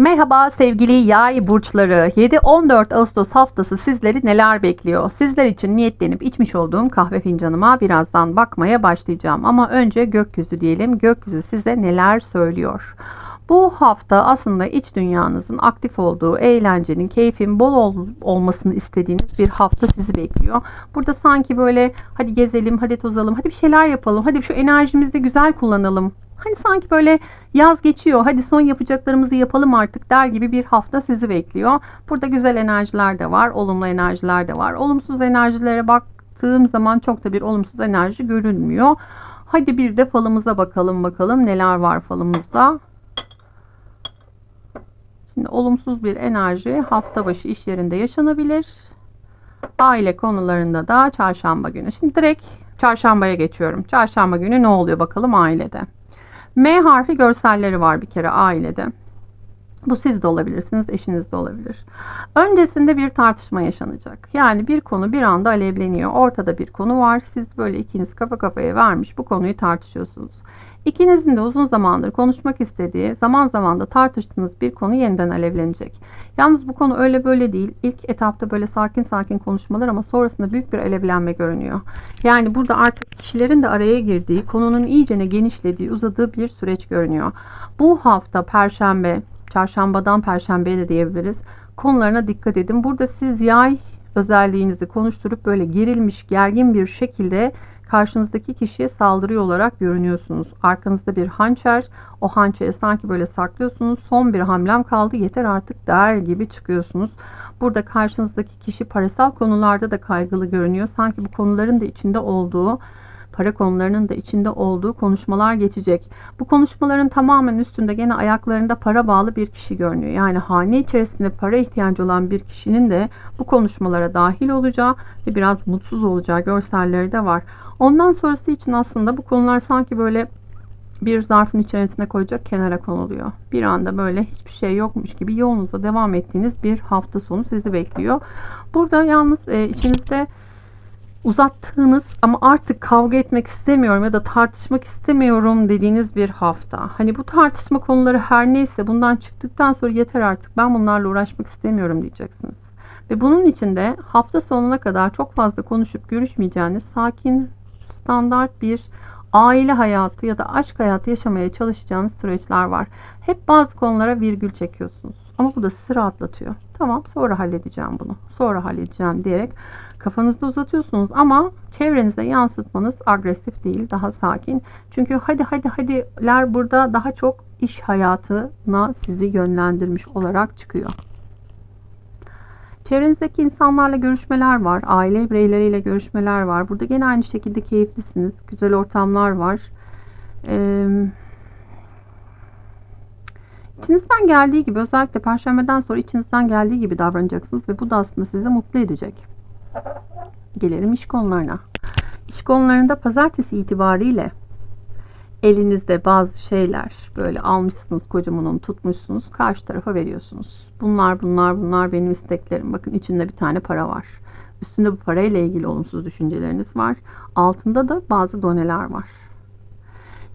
Merhaba sevgili yay burçları. 7-14 Ağustos haftası sizleri neler bekliyor? Sizler için niyetlenip içmiş olduğum kahve fincanıma birazdan bakmaya başlayacağım. Ama önce gökyüzü diyelim. Gökyüzü size neler söylüyor? Bu hafta aslında iç dünyanızın aktif olduğu, eğlencenin, keyfin bol ol- olmasını istediğiniz bir hafta sizi bekliyor. Burada sanki böyle hadi gezelim, hadi tozalım, hadi bir şeyler yapalım, hadi şu enerjimizi güzel kullanalım. Hani sanki böyle yaz geçiyor, hadi son yapacaklarımızı yapalım artık der gibi bir hafta sizi bekliyor. Burada güzel enerjiler de var, olumlu enerjiler de var. Olumsuz enerjilere baktığım zaman çok da bir olumsuz enerji görünmüyor. Hadi bir de falımıza bakalım bakalım neler var falımızda. Şimdi olumsuz bir enerji hafta başı iş yerinde yaşanabilir. Aile konularında da çarşamba günü. Şimdi direkt çarşambaya geçiyorum. Çarşamba günü ne oluyor bakalım ailede. M harfi görselleri var bir kere ailede. Bu siz de olabilirsiniz, eşiniz de olabilir. Öncesinde bir tartışma yaşanacak. Yani bir konu bir anda alevleniyor. Ortada bir konu var. Siz böyle ikiniz kafa kafaya vermiş bu konuyu tartışıyorsunuz. İkinizin de uzun zamandır konuşmak istediği, zaman zaman da tartıştığınız bir konu yeniden alevlenecek. Yalnız bu konu öyle böyle değil. İlk etapta böyle sakin sakin konuşmalar ama sonrasında büyük bir alevlenme görünüyor. Yani burada artık kişilerin de araya girdiği, konunun iyicene genişlediği, uzadığı bir süreç görünüyor. Bu hafta perşembe, çarşambadan perşembeye de diyebiliriz. Konularına dikkat edin. Burada siz yay özelliğinizi konuşturup böyle gerilmiş, gergin bir şekilde karşınızdaki kişiye saldırıyor olarak görünüyorsunuz. Arkanızda bir hançer, o hançeri sanki böyle saklıyorsunuz. Son bir hamlem kaldı yeter artık der gibi çıkıyorsunuz. Burada karşınızdaki kişi parasal konularda da kaygılı görünüyor. Sanki bu konuların da içinde olduğu para konularının da içinde olduğu konuşmalar geçecek. Bu konuşmaların tamamen üstünde gene ayaklarında para bağlı bir kişi görünüyor. Yani hane içerisinde para ihtiyacı olan bir kişinin de bu konuşmalara dahil olacağı ve biraz mutsuz olacağı görselleri de var. Ondan sonrası için aslında bu konular sanki böyle bir zarfın içerisine koyacak kenara konuluyor. Bir anda böyle hiçbir şey yokmuş gibi yolunuza devam ettiğiniz bir hafta sonu sizi bekliyor. Burada yalnız e, içinizde uzattığınız ama artık kavga etmek istemiyorum ya da tartışmak istemiyorum dediğiniz bir hafta. Hani bu tartışma konuları her neyse bundan çıktıktan sonra yeter artık ben bunlarla uğraşmak istemiyorum diyeceksiniz. Ve bunun için de hafta sonuna kadar çok fazla konuşup görüşmeyeceğiniz sakin, standart bir aile hayatı ya da aşk hayatı yaşamaya çalışacağınız süreçler var. Hep bazı konulara virgül çekiyorsunuz. Ama bu da sizi rahatlatıyor. Tamam sonra halledeceğim bunu. Sonra halledeceğim diyerek kafanızda uzatıyorsunuz ama çevrenize yansıtmanız agresif değil, daha sakin. Çünkü hadi hadi hadiler burada daha çok iş hayatına sizi yönlendirmiş olarak çıkıyor. Çevrenizdeki insanlarla görüşmeler var. Aile bireyleriyle görüşmeler var. Burada gene aynı şekilde keyiflisiniz. Güzel ortamlar var. Ee, içinizden geldiği gibi özellikle perşembeden sonra içinizden geldiği gibi davranacaksınız ve bu da aslında sizi mutlu edecek. Gelelim iş konularına. İş konularında pazartesi itibariyle elinizde bazı şeyler böyle almışsınız kocaman onu tutmuşsunuz karşı tarafa veriyorsunuz. Bunlar bunlar bunlar benim isteklerim. Bakın içinde bir tane para var. Üstünde bu parayla ilgili olumsuz düşünceleriniz var. Altında da bazı doneler var.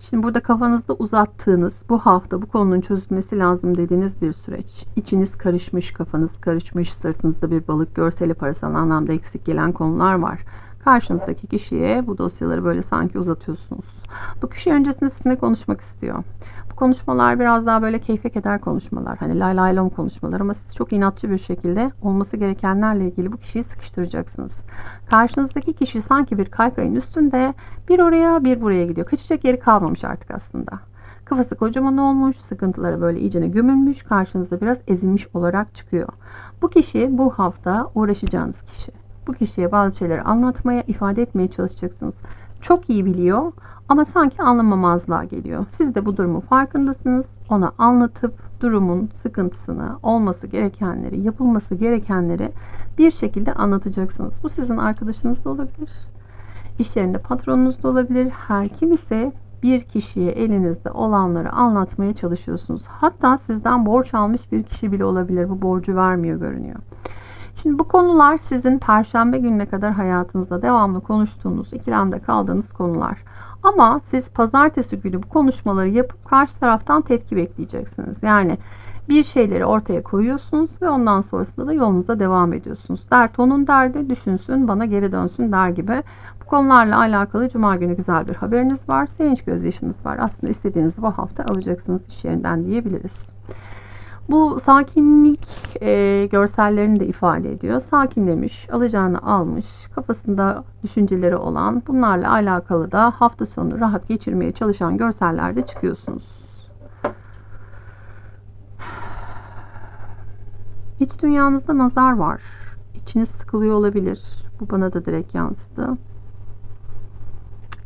Şimdi burada kafanızda uzattığınız bu hafta bu konunun çözülmesi lazım dediğiniz bir süreç. İçiniz karışmış, kafanız karışmış, sırtınızda bir balık görseli parasal anlamda eksik gelen konular var. Karşınızdaki kişiye bu dosyaları böyle sanki uzatıyorsunuz. Bu kişi öncesinde sizinle konuşmak istiyor. Bu konuşmalar biraz daha böyle keyfe keder konuşmalar. Hani lay lay lom konuşmalar ama siz çok inatçı bir şekilde olması gerekenlerle ilgili bu kişiyi sıkıştıracaksınız. Karşınızdaki kişi sanki bir kaykayın üstünde bir oraya bir buraya gidiyor. Kaçacak yeri kalmamış artık aslında. Kafası kocaman olmuş, sıkıntıları böyle iyicene gömülmüş, karşınızda biraz ezilmiş olarak çıkıyor. Bu kişi bu hafta uğraşacağınız kişi. Bu kişiye bazı şeyleri anlatmaya, ifade etmeye çalışacaksınız. Çok iyi biliyor ama sanki anlamamazlığa geliyor. Siz de bu durumun farkındasınız. Ona anlatıp durumun sıkıntısını, olması gerekenleri, yapılması gerekenleri bir şekilde anlatacaksınız. Bu sizin arkadaşınız da olabilir. İş yerinde patronunuz da olabilir. Her kim ise bir kişiye elinizde olanları anlatmaya çalışıyorsunuz. Hatta sizden borç almış bir kişi bile olabilir. Bu borcu vermiyor görünüyor. Şimdi bu konular sizin perşembe gününe kadar hayatınızda devamlı konuştuğunuz, ikilemde kaldığınız konular. Ama siz pazartesi günü bu konuşmaları yapıp karşı taraftan tepki bekleyeceksiniz. Yani Bir şeyleri ortaya koyuyorsunuz ve ondan sonrasında da yolunuza devam ediyorsunuz. Dert onun derdi, düşünsün, bana geri dönsün der gibi. Bu konularla alakalı Cuma günü güzel bir haberiniz var. Sevinç gözyaşınız var. Aslında istediğinizi bu hafta alacaksınız iş yerinden diyebiliriz. Bu sakinlik e, görsellerini de ifade ediyor. Sakinlemiş, alacağını almış, kafasında düşünceleri olan, bunlarla alakalı da hafta sonu rahat geçirmeye çalışan görsellerde çıkıyorsunuz. İç dünyanızda nazar var. İçiniz sıkılıyor olabilir. Bu bana da direkt yansıdı.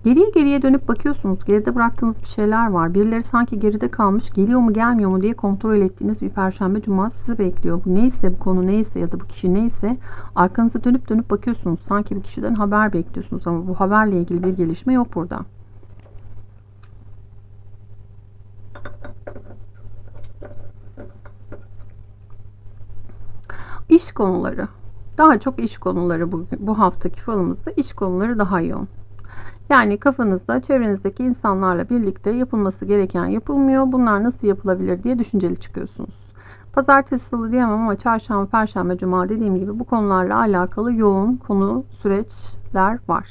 Geriye geriye dönüp bakıyorsunuz. Geride bıraktığınız bir şeyler var. Birileri sanki geride kalmış. Geliyor mu gelmiyor mu diye kontrol ettiğiniz bir perşembe cuma sizi bekliyor. Bu neyse bu konu neyse ya da bu kişi neyse arkanıza dönüp dönüp bakıyorsunuz. Sanki bir kişiden haber bekliyorsunuz ama bu haberle ilgili bir gelişme yok burada. İş konuları. Daha çok iş konuları bu, bu haftaki falımızda iş konuları daha yoğun. Yani kafanızda çevrenizdeki insanlarla birlikte yapılması gereken yapılmıyor. Bunlar nasıl yapılabilir diye düşünceli çıkıyorsunuz. Pazartesi salı diyemem ama çarşamba, perşembe, cuma dediğim gibi bu konularla alakalı yoğun konu süreçler var.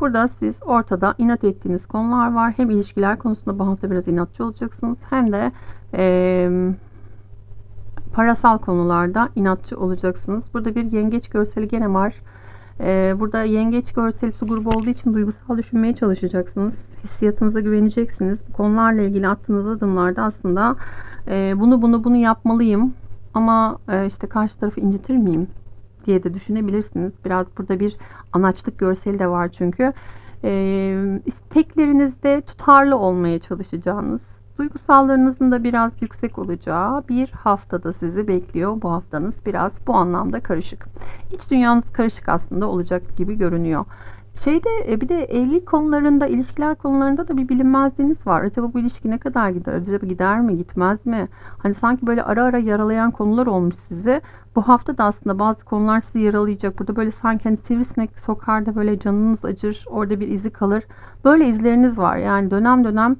Burada siz ortada inat ettiğiniz konular var. Hem ilişkiler konusunda bu hafta biraz inatçı olacaksınız. Hem de e, parasal konularda inatçı olacaksınız. Burada bir yengeç görseli gene var. Ee, burada yengeç görseli su grubu olduğu için duygusal düşünmeye çalışacaksınız. Hissiyatınıza güveneceksiniz. Bu konularla ilgili attığınız adımlarda aslında e, bunu bunu bunu yapmalıyım ama e, işte karşı tarafı incitir miyim diye de düşünebilirsiniz. Biraz burada bir anaçlık görseli de var çünkü. E, isteklerinizde tutarlı olmaya çalışacağınız, duygusallarınızın da biraz yüksek olacağı bir haftada sizi bekliyor. Bu haftanız biraz bu anlamda karışık. İç dünyanız karışık aslında olacak gibi görünüyor. Şeyde e, bir de evlilik konularında, ilişkiler konularında da bir bilinmezliğiniz var. Acaba bu ilişki ne kadar gider? Acaba gider mi, gitmez mi? Hani sanki böyle ara ara yaralayan konular olmuş sizi. Bu hafta da aslında bazı konular sizi yaralayacak. Burada böyle sanki hani sivrisinek sokar da böyle canınız acır, orada bir izi kalır. Böyle izleriniz var. Yani dönem dönem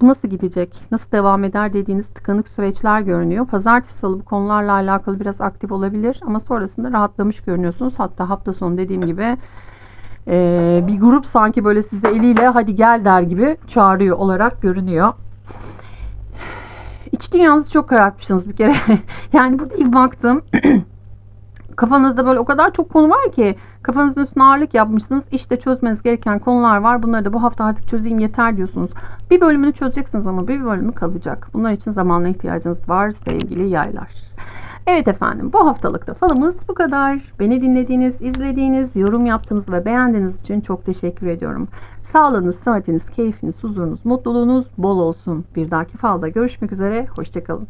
bu nasıl gidecek, nasıl devam eder dediğiniz tıkanık süreçler görünüyor. Pazartesi salı bu konularla alakalı biraz aktif olabilir ama sonrasında rahatlamış görünüyorsunuz. Hatta hafta sonu dediğim gibi e, bir grup sanki böyle size eliyle hadi gel der gibi çağırıyor olarak görünüyor. İç dünyanızı çok karartmışsınız bir kere. yani burada ilk baktım kafanızda böyle o kadar çok konu var ki kafanızın üstüne ağırlık yapmışsınız. İşte çözmeniz gereken konular var. Bunları da bu hafta artık çözeyim yeter diyorsunuz. Bir bölümünü çözeceksiniz ama bir bölümü kalacak. Bunlar için zamanla ihtiyacınız var sevgili yaylar. Evet efendim bu haftalıkta falımız bu kadar. Beni dinlediğiniz, izlediğiniz, yorum yaptığınız ve beğendiğiniz için çok teşekkür ediyorum. Sağlığınız, sıhhatiniz, keyfiniz, huzurunuz, mutluluğunuz bol olsun. Bir dahaki falda görüşmek üzere. Hoşçakalın.